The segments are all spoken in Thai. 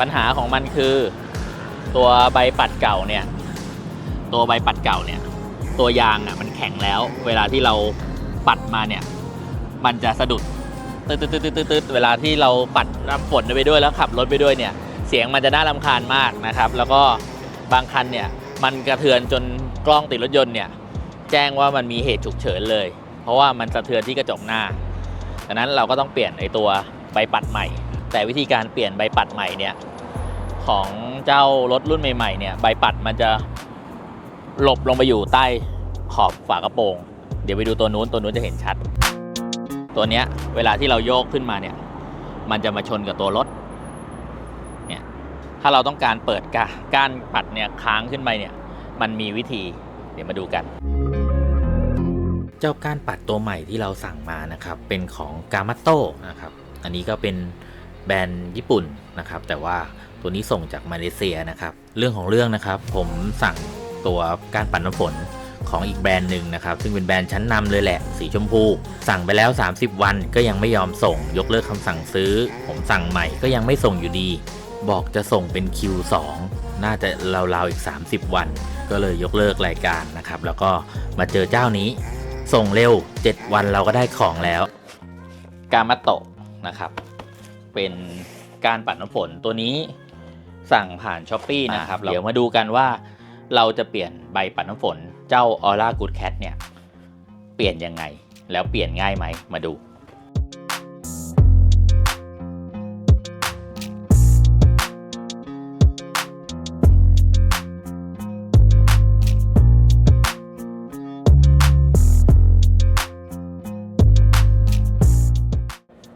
ปัญหาของมันคือตัวใบปัดเก่าเนี่ย ตัวใบปัดเก่าเนี่ย ตัวยางอะมันแข็งแล้ว เวลาที่เราปัดมาเนี่ย มันจะสะดุดตืดตืดตืดตืดตืดเวลาที่เราปัดน้ำฝนไปด้วยแล้วขับรถไปด้วยเนี่ย เสียงมันจะน่ารำคาญมากนะครับ แล้วก็บางคันเนี่ยมันกระเทือนจนกล้องติดรถยนต์เนี่ย แจ้งว่ามันมีเหตุฉุกเฉินเลย เพราะว่ามันสะเทือนที่กระจกหน้าดังนั้นเราก็ต้องเปลี่ยนไอตัวใบปัดใหม่ แต่วิธีการเปลี่ยนใบปัดใหม่เนี่ยของเจ้ารถรุ่นใหม่ๆเนี่ยใบปัดมันจะหลบลงไปอยู่ใต้ขอบฝากระโปรง เดี๋ยวไปดูตัวนู้นตัวนู้นจะเห็นชัด ตัวเนี้ยเวลาที่เราโยกขึ้นมาเนี่ยมันจะมาชนกับตัวรถเนี่ยถ้าเราต้องการเปิดกาก้านปัดเนี่ยค้างขึ้นไปเนี่ยมันมีวิธีเดี๋ยวมาดูกัน เจ้าก้านปัดตัวใหม่ที่เราสั่งมานะครับเป็นของกา m ม t o นะครับอันนี้ก็เป็น แบรนด์ญี่ปุ่นนะครับ แต่ว่าตัวนี้ส่งจากมาเลเซียนะครับ เรื่องของเรื่องนะครับ ผมสั่งตัวกานปัดน้ำฝนของอีกแบรนด์หนึ่งนะครับ ซึ่งเป็นแบรนด์ชั้นนำเลยแหละ สีชมพู สั่งไปแล้ว 30 วันก็ยังไม่ยอมส่ง ยกเลิกคำสั่งซื้อ ผมสั่งใหม่ก็ยังไม่ส่งอยู่ดี บอกจะส่งเป็น Q2 น่าจะราวๆอีก 30 วัน ก็เลยยกเลิกรายการนะครับ แล้วก็มาเจอเจ้านี้ ส่งเร็ว 7 วันเราก็ได้ของแล้ว กามาโตะนะครับ เป็นการปัดน้ำฝนตัวนี้สั่งผ่านช้อปปีนะครับ เดี๋ยวมาดูกันว่าเราจะเปลี่ยนใบปัดน้ำฝนเจ้า Aura Good Cat เนี่ย เปลี่ยนยังไง แล้วเปลี่ยนง่ายไหม มาดู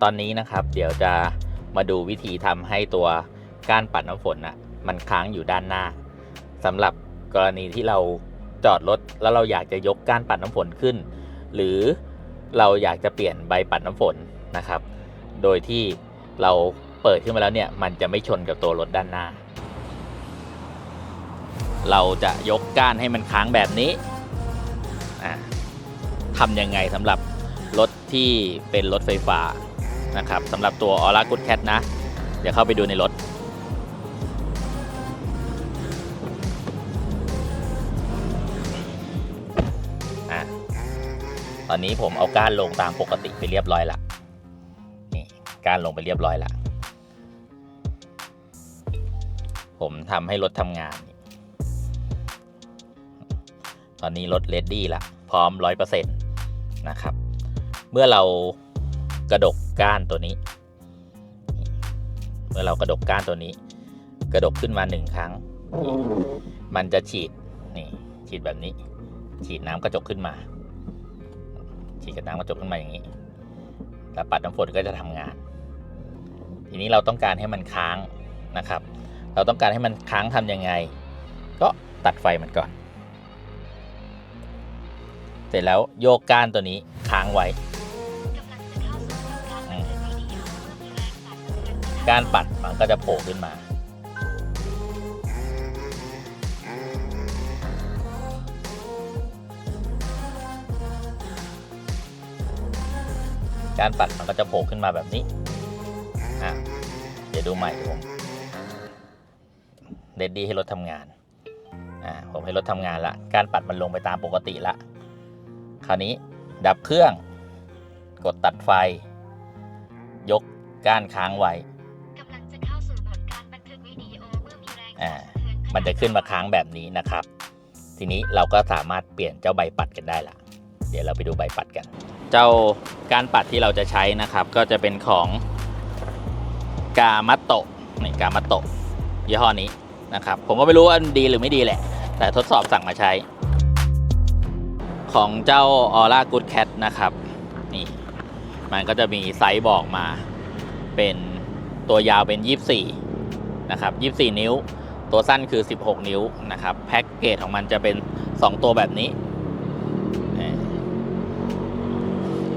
ตอนนี้นะครับ เดี๋ยวจะ มาดูวิธีทำให้ตัวก้านปัดน้ำฝนน่ะมันค้างอยู่ด้านหน้าสำหรับกรณีที่เราจอดรถแล้วเราอยากจะยกก้านปัดน้ำฝนขึ้น หรือเราอยากจะเปลี่ยนใบปัดน้ำฝนนะครับ โดยที่เราเปิดขึ้นมาแล้วเนี่ยมันจะไม่ชนกับตัวรถด้านหน้า เราจะยกก้านให้มันค้างแบบนี้ทำยังไงสำหรับรถที่เป็นรถไฟฟ้า นะครับสำหรับตัว Aura Good Cat นะ เดี๋ยวเข้าไปดูในรถ ตอนนี้ผมเอาก้านลงตามปกติไปเรียบร้อยละนี่ก้านลงไปเรียบร้อยละผมทำให้รถทำงาน ตอนนี้รถเลดดี้ละพร้อม 100%นะครับ เมื่อเรากระดก ก้านตัวนี้ เมื่อเรากระดกก้านตัวนี้ กระดกขึ้นมาหนึ่งครั้ง มันจะฉีดนี่ฉีดแบบนี้ ฉีดน้ำกระจกขึ้นมา ฉีดกับน้ำกระจกขึ้นมาอย่างนี้แล้วปัดน้ำฝนก็จะทำงาน ทีนี้เราต้องการให้มันค้างนะครับ เราต้องการให้มันค้างทำยังไง ก็ตัดไฟมันก่อน เสร็จแล้วโยกก้านตัวนี้ค้างไว้ การปัดมันก็จะโผล่ขึ้นมา การปัดมันก็จะโผล่ขึ้นมาแบบนี้อะเดี๋ยวดูใหม่ผมเดดดี้ให้รถทำงานอ่าผมให้รถทำงานละ การปัดมันลงไปตามปกติละ คราวนี้ดับเครื่อง กดตัดไฟ ยกก้านค้างไว้ อมีแรงอ่าสั่นสะเทือนมันจะขึ้นมาค้างแบบนี้นะครับ ทีนี้เราก็สามารถเปลี่ยนเจ้าใบปัดกันได้ละเดี๋ยวเราไปดูใบปัดกัน เจ้าการปัดที่เราจะใช้นะครับ ก็จะเป็นของกามัตโตะนี่กามัตโตะยี่ห้อนี้นะครับ ผมก็ไม่รู้ว่าดีหรือไม่ดีแหละ แต่ทดสอบสั่งมาใช้ ของเจ้า Aura Good Cat นะครับนี่มันก็จะมีไซส์บอกมาเป็นตัวยาวเป็น 24 นะครับ 24 นิ้ว ตัวสั้นคือ 16 นิ้วนะครับแพ็กเกจของมันจะเป็น 2 ตัวแบบนี้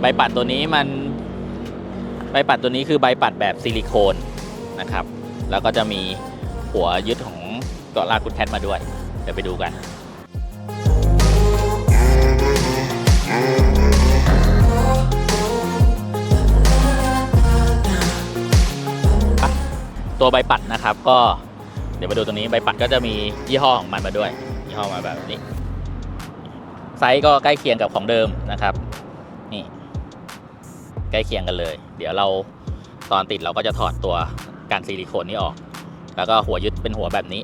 ใบปัดตัวนี้มันใบปัดตัวนี้คือใบปัดแบบซิลิโคนนะครับ แล้วก็จะมีหัวยึดของตัวลากุดแคทมาด้วย เดี๋ยวไปดูกันตัวใบปัดนะครับก็ เดี๋ยวมาดูตรงนี้ใบปัดก็จะมียี่ห้อของมันมาด้วย ยี่ห้อมาแบบนี้ ไซส์ก็ใกล้เคียงกับของเดิมนะครับ นี่ ใกล้เคียงกันเลย เดี๋ยวเราตอนติดเราก็จะถอดตัวการซิลิโคนนี้ออก แล้วก็หัวยึดเป็นหัวแบบนี้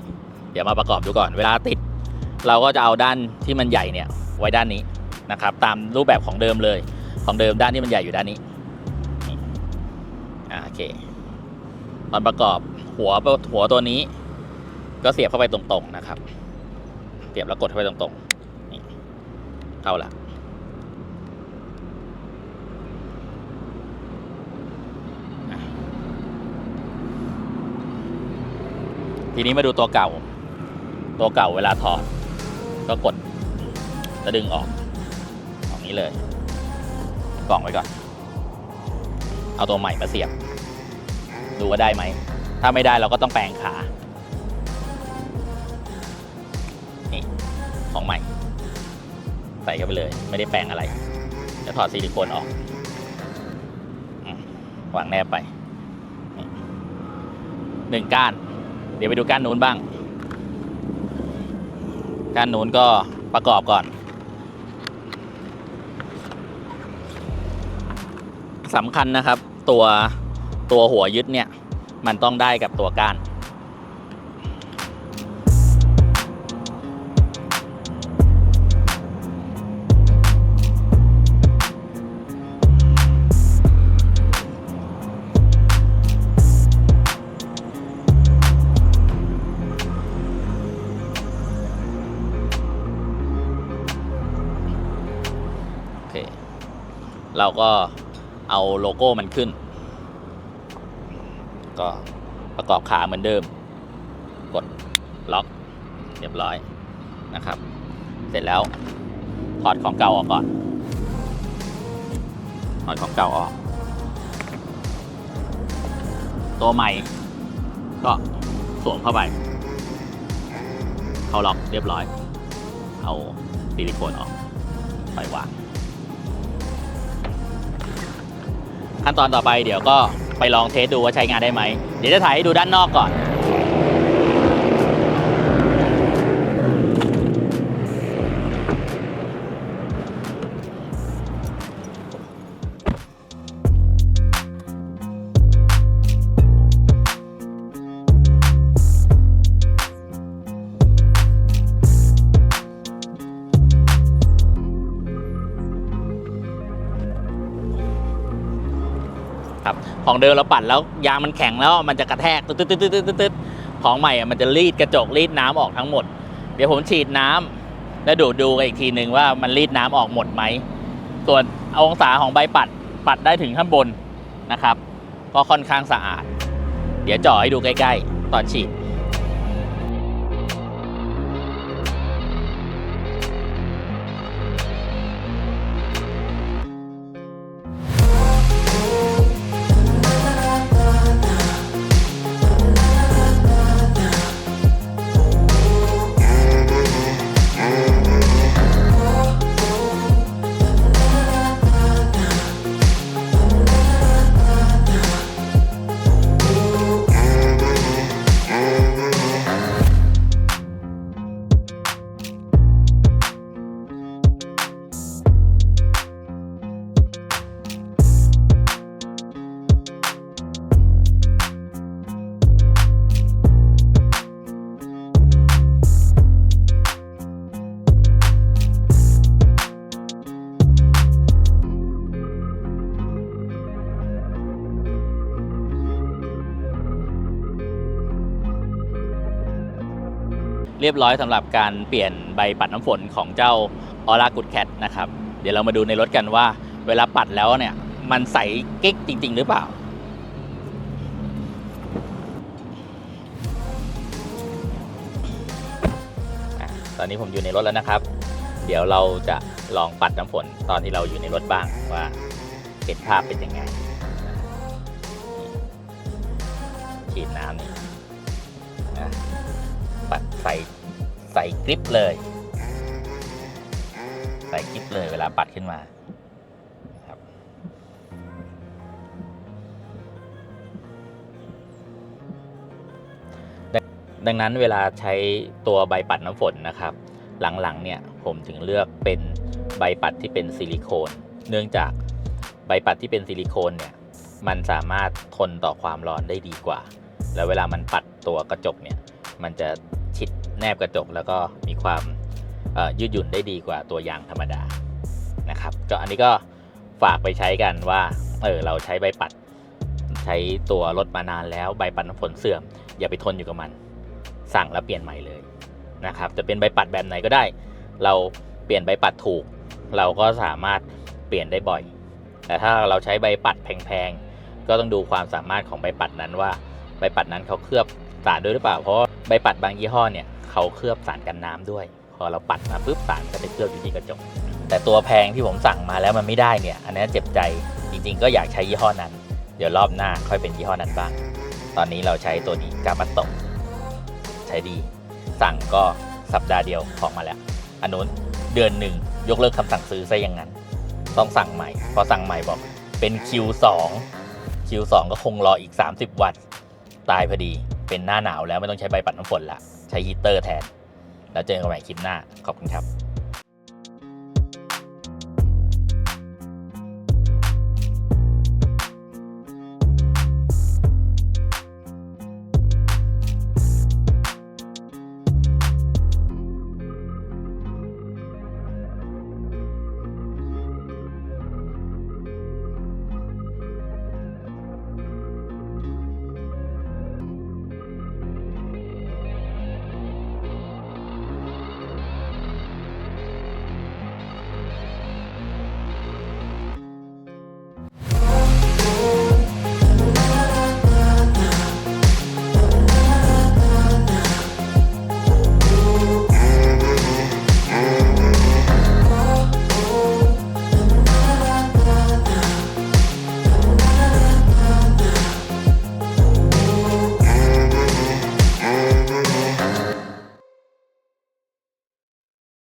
เดี๋ยวมาประกอบดูก่อน เวลาติด เราก็จะเอาด้านที่มันใหญ่เนี่ยไว้ด้านนี้นะครับ ตามรูปแบบของเดิมเลย ของเดิมด้านที่มันใหญ่อยู่ด้านนี้โอเคตอนประกอบหัวหัวตัวนี้ ก็เสียบเข้าไปตรงๆนะครับ เสียบแล้วกดเข้าไปตรงๆนี่เข้าละทีนี้มาดูตัวเก่า ตัวเก่าเวลาถอด ก็กดแล้วดึงออกออกนี้เลยกล่องไว้ก่อน เอาตัวใหม่มาเสียบ ดูว่าได้ไหม ถ้าไม่ได้เราก็ต้องแปลงขา ใส่เข้าไปเลย ไม่ได้แปลงอะไร จะถอดซิลิโคนออกวางแนบไปหนึ่งก้าน เดี๋ยวไปดูก้านนู้นบ้าง ก้านนู้นก็ประกอบก่อนสำคัญนะครับ ตัวตัวหัวยึดเนี่ย มันต้องได้กับตัวก้าน เราก็เอาโลโก้มันขึ้น ก็ประกอบขาเหมือนเดิม กดล็อกเรียบร้อยนะครับ เสร็จแล้วถอดของเก่าออกก่อนถอดของเก่าออก ตัวใหม่ ก็สวมเข้าไป เข้าล็อกเรียบร้อย เอาซิลิโคนออกปล่อยวาง ขั้นตอนต่อไปเดี๋ยวก็ไปลองเทสดูว่าใช้งานได้ไหม เดี๋ยวจะถ่ายให้ดูด้านนอกก่อน ของเดิมเราปั่นแล้วยางมันแข็งแล้วมันจะกระแทกตึ๊ดตึ๊ดตึ๊ดตึ๊ดตึ๊ดตึ๊ดของใหม่อะมันจะรีดกระจกรีดน้ำออกทั้งหมด เดี๋ยวผมฉีดน้ำแล้วดูดูกันอีกทีหนึ่งว่ามันรีดน้ำออกหมดไหมส่วนองศาของใบปัดปัดได้ถึงข้างบนนะครับ ก็ค่อนข้างสะอาด เดี๋ยวจ่อให้ดูใกล้ ๆ ตอนฉีด เรียบร้อยสำหรับการเปลี่ยนใบปัดน้ำฝนของเจ้าออร่ากูดแคทนะครับ เดี๋ยวเรามาดูในรถกันว่า เวลาปัดแล้วเนี่ย มันใสกิ๊กจริง ๆ หรือเปล่า ตอนนี้ผมอยู่ในรถแล้วนะครับ เดี๋ยวเราจะลองปัดน้ำฝนตอนที่เราอยู่ในรถบ้างว่าเห็นภาพเป็นยังไงฉีดน้ำนี่นะ ใส่ใส่กริปเลย ใส่กริปเลยเวลาปัดขึ้นมาครับดังนั้นเวลาใช้ตัวใบปัดน้ำฝนนะครับ หลังๆเนี่ยผมถึงเลือกเป็นใบปัดที่เป็นซิลิโคน เนื่องจากใบปัดที่เป็นซิลิโคนเนี่ยมันสามารถทนต่อความร้อนได้ดีกว่า แล้วเวลามันปัดตัวกระจกเนี่ย มันจะชิดแนบกระจกแล้วก็มีความยืดหยุ่นได้ดีกว่าตัวยางธรรมดานะครับก็อันนี้ก็ฝากไปใช้กันว่าเออเราใช้ใบปัด ใช้ตัวรถมานานแล้วใบปัดน้ำฝนเสื่อม อย่าไปทนอยู่กับมัน สั่งแล้วเปลี่ยนใหม่เลยนะครับจะเป็นใบปัดแบบไหนก็ได้ เราเปลี่ยนใบปัดถูก เราก็สามารถเปลี่ยนได้บ่อย แต่ถ้าเราใช้ใบปัดแพงๆก็ต้องดูความสามารถของใบปัดนั้นว่าใบปัดนั้นเขาเคลือบสารด้วยหรือเปล่าเพราะ ใบปัดบางยี่ห้อเนี่ยเขาเคลือบสารกันน้ำด้วย พอเราปัดมาปุ๊บสารก็ไปเคลือบอยู่ที่กระจก แต่ตัวแพงที่ผมสั่งมาแล้วมันไม่ได้เนี่ย อันนี้เจ็บใจจริง ๆ ก็อยากใช้ยี่ห้อนั้น เดี๋ยวรอบหน้าค่อยเป็นยี่ห้อนั้นบ้าง ตอนนี้เราใช้ตัวนี้กาบัตโตใช้ดี สั่งก็สัปดาห์เดียวออกมาแล้วอันนู้นเดือนหนึ่งยกเลิกคำสั่งซื้อซะอย่างนั้น ต้องสั่งใหม่ พอสั่งใหม่บอกเป็น Q2 Q2 ก็คงรออีก 30 วัน ตายพอดี เป็นหน้าหนาวแล้วไม่ต้องใช้ใบปัดน้ำฝนละใช้ฮีเตอร์แทน แล้วเจอกันใหม่คลิปหน้าขอบคุณครับ